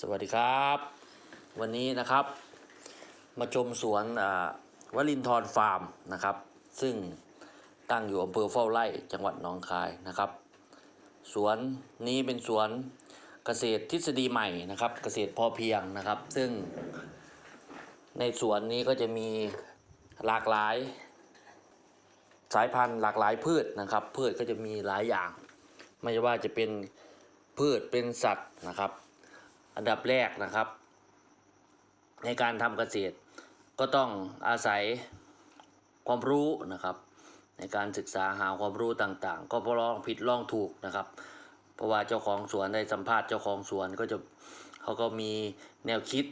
สวัสดีครับ วันนี้นะครับ มาชมสวนวลินทรฟาร์มนะครับ ซึ่งตั้งอยู่อำเภอเฝ้าไร่จังหวัดหนองคายนะครับ สวนนี้เป็นสวนเกษตรทฤษฎีใหม่นะครับ เกษตรพอเพียงนะครับ ซึ่งในสวนนี้ก็จะมีหลากหลาย สายพันธุ์หลากหลายพืชนะครับ พืชก็จะมีหลายอย่าง ไม่ว่าจะเป็นพืชเป็นสัตว์นะครับ อันดับแรกนะครับ ในการทำเกษตร ก็ต้องอาศัยความรู้นะครับ ในการศึกษาหาความรู้ต่างๆ ก็พลองผิดลองถูกนะครับ เพราะว่าเจ้าของสวนได้สัมภาษณ์เจ้าของสวนก็จะเขาก็มีแนวคิด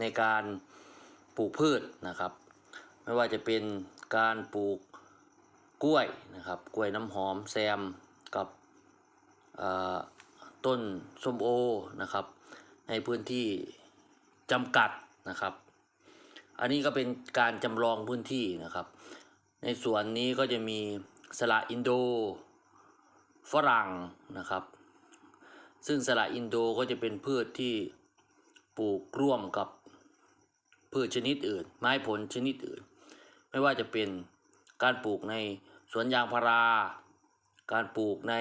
ในการปลูกพืชนะครับ ไม่ว่าจะเป็นการปลูกกล้วยนะครับ กล้วยน้ำหอมแซมกับ ต้นส้มโอนะครับ ในพื้นที่จำกัดนะครับ อันนี้ก็เป็นการจำลองพื้นที่นะครับ ในสวนนี้ก็จะมีสละอินโด ฝรั่งนะครับ ซึ่งสละอินโดก็จะเป็นพืชที่ปลูกร่วมกับพืชชนิดอื่น ไม้ผลชนิดอื่น ไม่ว่าจะเป็นการปลูกในสวนยางพารา การปลูกใน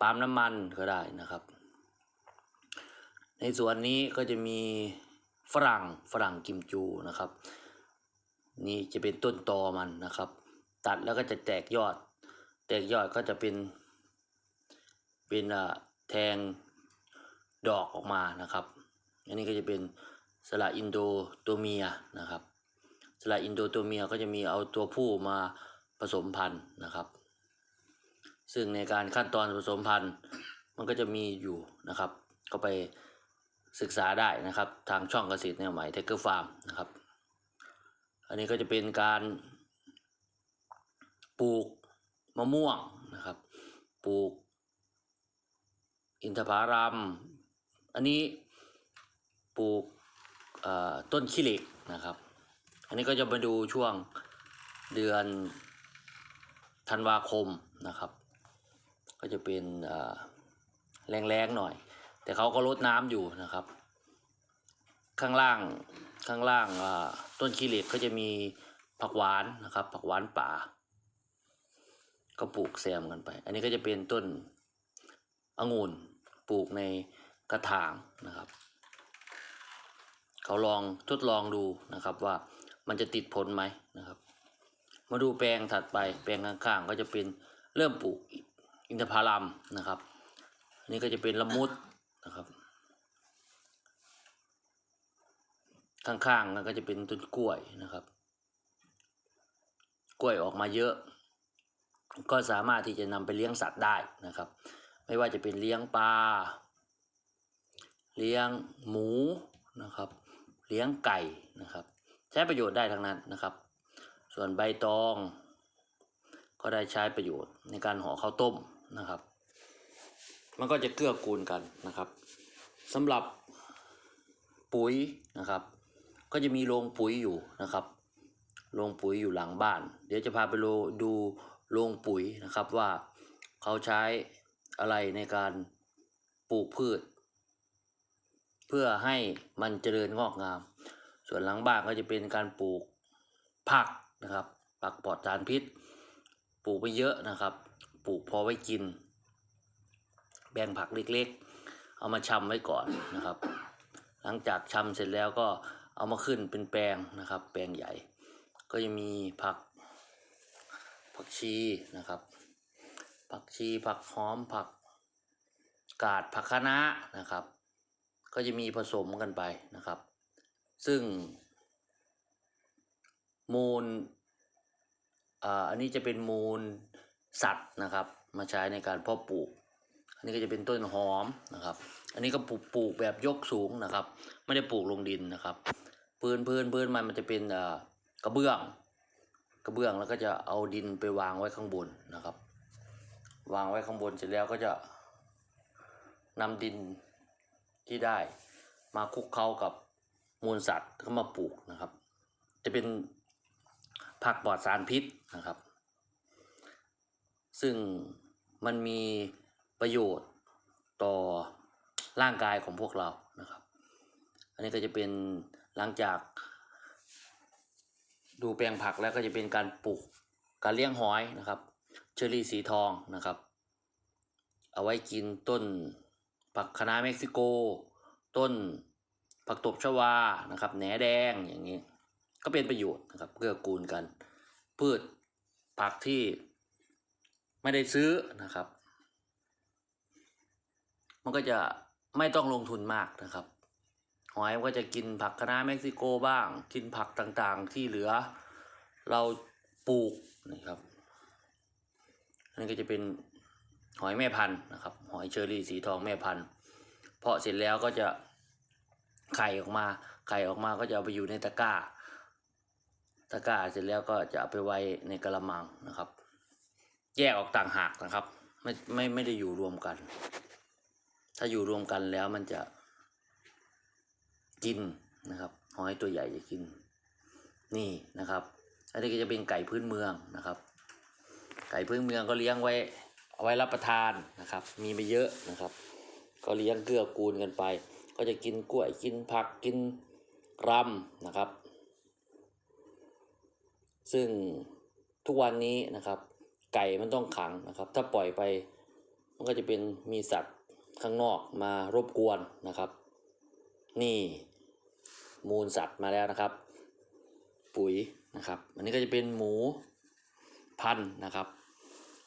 ปาล์มน้ำมันก็ได้นะครับ ในส่วนนี้ก็จะมีฝรั่งฝรั่งกิมจูนะครับ นี่จะเป็นต้นตอมันนะครับ ตัดแล้วก็จะแตกยอด แตกยอดก็จะเป็น เป็นอ่าแทงดอกออกมานะครับ อันนี้ก็จะเป็นสละอินโดตัวเมียนะครับ สละอินโดตัวเมียก็จะมีเอาตัวผู้มาผสมพันธุ์นะครับ ซึ่งในการขั้นตอนผสมพันธุ์มันก็จะมีอยู่นะครับ ก็ไปศึกษาได้นะครับ ทางช่องเกษตรแนวใหม่เทคเกอร์ฟาร์มนะครับ อันนี้ก็จะเป็นการปลูกมะม่วงนะครับ ปลูก อินทผลัมอันนี้ปลูกต้นขี้เหล็กนะครับ อันนี้ก็จะมาดูช่วงเดือนธันวาคมนะครับ ก็จะเป็นแรงๆหน่อย แต่เขาก็ลดน้ำอยู่นะครับ ข้างล่างข้างล่างต้นขี้เหล็กก็จะมีผักหวานนะครับ ผักหวานป่า ก็ปลูกแซมกันไป อันนี้ก็จะเป็นต้นองุ่นปลูกในกระถางนะครับ เขาลองทดลองดูนะครับว่ามันจะติดผลไหมนะครับ มาดูแปลงถัดไปแปลงข้างๆก็จะเป็นเริ่มปลูก อินทผลัมนะครับนนี้ก็จะเป็นละมุดนะครับ ข้างๆนั่นก็จะเป็นต้นกล้วยนะครับ กล้วยออกมาเยอะ ก็สามารถที่จะนำไปเลี้ยงสัตว์ได้นะครับ ไม่ว่าจะเป็นเลี้ยงปลาเลี้ยงหมูนะครับ เลี้ยงไก่นะครับ ใช้ประโยชน์ได้ทั้งนั้นนะครับ ส่วนใบตองก็ได้ใช้ประโยชน์ในการห่อข้าวต้ม นะครับ มันก็จะเกื้อกูลกันนะครับสำหรับปุ๋ยนะครับ ก็จะมีโรงปุ๋ยอยู่นะครับโรงปุ๋ยอยู่หลังบ้าน เดี๋ยวจะพาไปดูโรงปุ๋ยนะครับว่าเขาใช้อะไรในการปลูกพืช เพื่อให้มันเจริญงอกงาม ส่วนหลังบ้านก็จะเป็นการปลูกผักนะครับผักปลอดสารพิษ ปลูกไปเยอะนะครับ ปลูกพอไว้กิน แบ่งผักเล็กๆ เอามาชำไว้ก่อนนะครับ หลังจากชำเสร็จแล้วก็เอามาขึ้นเป็นแปลงนะครับ แปลงใหญ่ ก็จะมีผักผักชีนะครับ ผักชีผักหอมผักกาดผักคะน้านะครับ ก็จะมีผสมกันไปนะครับ ซึ่ง มูลอ่าอันนี้จะเป็นมูล สัตว์นะครับ มาใช้ในการเพาะปลูก อันนี้ก็จะเป็นต้นหอมนะครับ อันนี้ก็ปลูกปลูกแบบยกสูงนะครับ ไม่ได้ปลูกลงดินนะครับ พื้นพื้นพื้นมันมันจะเป็นกระเบื้อง กระเบื้องแล้วก็จะเอาดินไปวางไว้ข้างบนนะครับ วางไว้ข้างบนเสร็จแล้วก็จะนำดินที่ได้มาคลุกเคล้ากับมูลสัตว์ก็มาปลูกนะครับ จะเป็นผักปลอดสารพิษนะครับ ซึ่งมันมีประโยชน์ต่อร่างกายของพวกเรานะครับ อันนี้ก็จะเป็นหลังจาก ดูแปลงผักแล้วก็จะเป็นการปลูกการเลี้ยงหอยนะครับ เชอรี่สีทองนะครับ เอาไว้กินต้นผักคะน้าเม็กซิโก ต้นผักตบชวานะครับแหนแดงอย่างนี้ ก็เป็นประโยชน์นะครับเกื้อกูลกัน พืชผักที่ ไม่ได้ซื้อนะครับ มันก็จะไม่ต้องลงทุนมากนะครับ หอยก็จะกินผักคะน้าเม็กซิโกบ้าง กินผักต่างๆที่เหลือเราปลูกนะครับอันนี้ก็จะเป็นหอยแม่พันธุ์นะครับ หอยเชอรี่สีทองแม่พันธุ์เพาะเสร็จแล้วก็จะไข่ออกมา ไข่ออกมาก็จะเอาไปอยู่ในตะกร้า ตะกร้าเสร็จแล้วก็จะเอาไปไว้ในกระมังนะครับ แยกออกต่างหากนะครับ ไม่ไม่ไม่ได้อยู่รวมกัน ถ้าอยู่รวมกันแล้วมันจะกินนะครับหอยตัวใหญ่จะกิน นี่นะครับอันนี้ก็จะเป็นไก่พื้นเมืองนะครับ ไก่พื้นเมืองก็เลี้ยงไว้เอาไว้รับประทานนะครับ มีไม่เยอะนะครับ ก็เลี้ยงเกลือกูลกันไป ก็จะกินกล้วยกินผักกินรำนะครับ ซึ่งทุกวันนี้นะครับ ไก่มันต้องขังนะครับ ถ้าปล่อยไปมันก็จะเป็นมีสัตว์ข้างนอกมารบกวนนะครับ นี่มูลสัตว์มาแล้วนะครับ ปุ๋ยนะครับ อันนี้ก็จะเป็นหมูพันธุ์นะครับ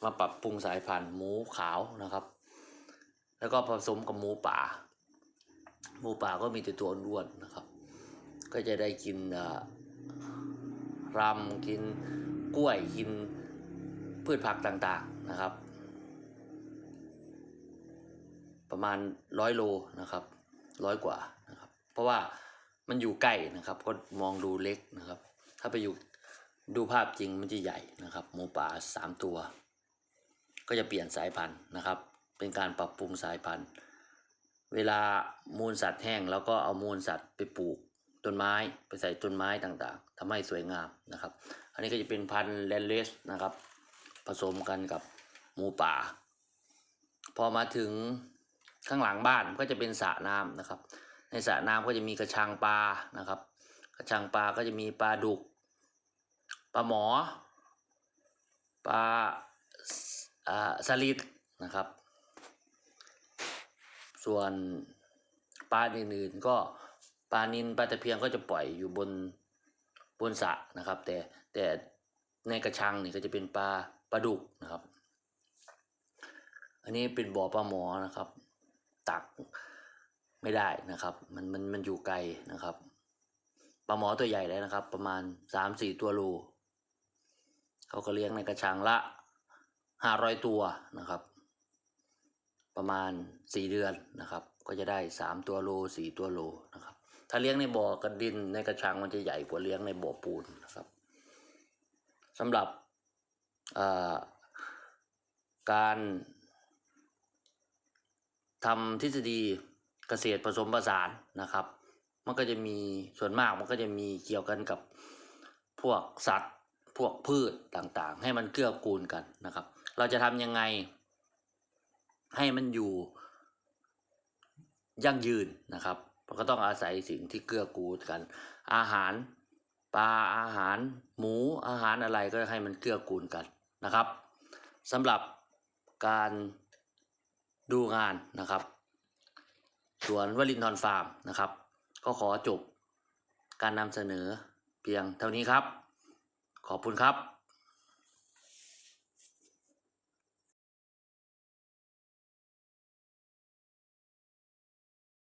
มาปรับปรุงสายพันธุ์หมูขาวนะครับ แล้วก็ผสมกับหมูป่า หมูป่าก็มีแต่ตัวอ้วนนะครับ ก็จะได้กินอ่อรำกินกล้วยกิน พืชผักต่างๆนะครับ ประมาณร้อยโลนะครับร้อยกว่านะครับ เพราะว่ามันอยู่ใกล้นะครับ ก็มองดูเล็กนะครับ ถ้าไปอยู่ดูภาพจริงมันจะใหญ่นะครับหมูป่าสามตัว ก็จะเปลี่ยนสายพันธุ์นะครับ เป็นการปรับปรุงสายพันธุ์ เวลามูลสัตว์แห้งแล้วก็เอามูลสัตว์ไปปลูกต้นไม้ไปใส่ต้นไม้ต่างๆทำให้สวยงามนะครับ อันนี้ก็จะเป็นพันธุ์แลนเลสนะครับ ผสมกันกับหมูป่า พอมาถึงข้างหลังบ้านก็จะเป็นสระน้ำนะครับ ในสระน้ำก็จะมีกระชังปลานะครับ กระชังปลาก็จะมีปลาดุกปลาหมอปลาอ่าสลิดนะครับ ส่วนปลาอื่นๆก็ปลานินปลาตะเพียงก็จะปล่อยอยู่บนบนสระนะครับ แต่แต่ ในกระชังนี่ก็จะเป็นปลาปลาดุกนะครับ อันนี้เป็นบ่อปลาหมอนะครับ ตักไม่ได้นะครับ มันมันมันอยู่ไกลนะครับปลาหมอตัวใหญ่เลยนะครับ ประมาณสามสี่ตัวโลเขาก็เลี้ยงในกระชังละห้าร้อยตัวนะครับ ประมาณสี่เดือนนะครับ ก็จะได้สามตัวโลสี่ตัวโลนะครับ ถ้าเลี้ยงในบ่อกระดินในกระชังมันจะใหญ่กว่าเลี้ยงในบ่อปูนนะครับ สำหรับการทำทฤษฎีเกษตรผสมผสานนะครับ มันก็จะมีส่วนมากมันก็จะมีเกี่ยวกันกับพวกสัตว์ พวกพืชต่างๆ ให้มันเกื้อกูลกันนะครับ เราจะทำยังไง ให้มันอยู่ยั่งยืนนะครับก็ต้องอาศัยสิ่งที่เกื้อกูลกัน อาหาร ปลาอาหาร หมูอาหารอะไรก็ให้มันเกื้อกูลกันนะครับสำหรับการดูงานนะครับสวนวลินทรฟาร์มนะครับ ก็ขอจบการนำเสนอเพียงเท่านี้ครับ ขอบคุณครับ